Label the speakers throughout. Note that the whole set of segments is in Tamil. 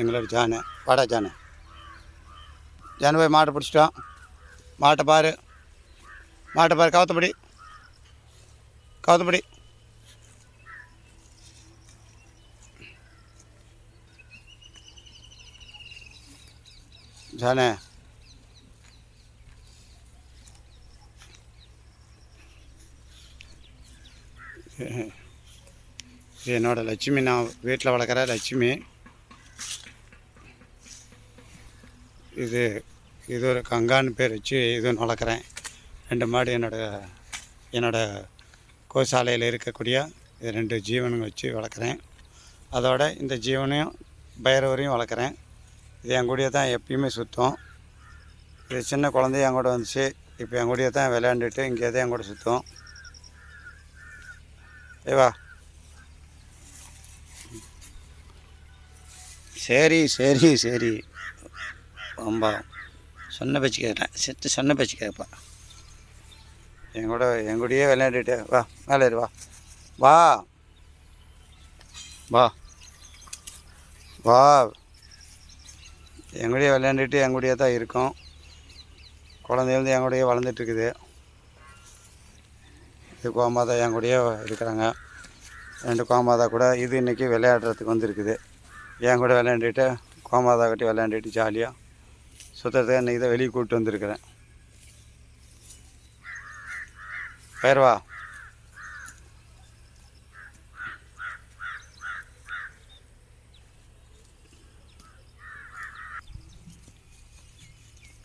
Speaker 1: எங்களோட ஜானு வாடா ஜானு. ஜானு போய் மாட்டை பிடிச்சிட்டோம். மாட்டை பாரு. மாட்டை பாரு கவுத்தபடி கவுத்தபடி ஜானு. இது என்னோடய லட்சுமி நான் வீட்டில் வளர்க்குற லட்சுமி. இது இது ஒரு கங்கான்னு பேர் வச்சு இது வளர்க்குறேன். ரெண்டு மாடு என்னோட என்னோட கோசாலையில் இருக்கக்கூடிய இது ரெண்டு ஜீவனுங்க வச்சு வளர்க்குறேன். அதோட இந்த ஜீவனையும் பைரவரையும் வளர்க்குறேன். இது என் கூடிய தான் எப்பயுமே சுற்றும் இது சின்ன குழந்தைய என் கூட வந்துச்சு. இப்போ என் கூடிய தான் விளையாண்டுட்டு இங்கே தான் என் கூட சுற்றும் ஏவா? சரி சரி சரி. ரொம்ப சொன்ன பேச்சு கேட்டேன். செத்து சொன்ன பேச்சு கேட்பேன். என் கூட என் கூடயே விளையாண்டுட்டு வா மேலே வா. வா. வா. வா. என் கூடயே விளையாண்டுட்டு என் கூடயே தான் இருக்கும். குழந்தையிலேருந்து என் கூடயே வளர்ந்துட்டு இருக்குது இது கோமாதா என் கூடயே இருக்கிறாங்க. ரெண்டு கோமாதா கூட இது இன்றைக்கி விளையாடுறதுக்கு வந்திருக்குது. என் கூட விளையாண்டுட்டு கோமாதா கட்டி விளையாண்டுட்டு ஜாலியாக சுத்தத்தை இன்றைக்கி தான் வெளியே கூப்பிட்டு வந்திருக்கிறேன். பேர்வா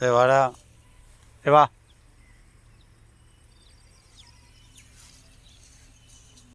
Speaker 1: ஏய் வாடா. ஏ வா.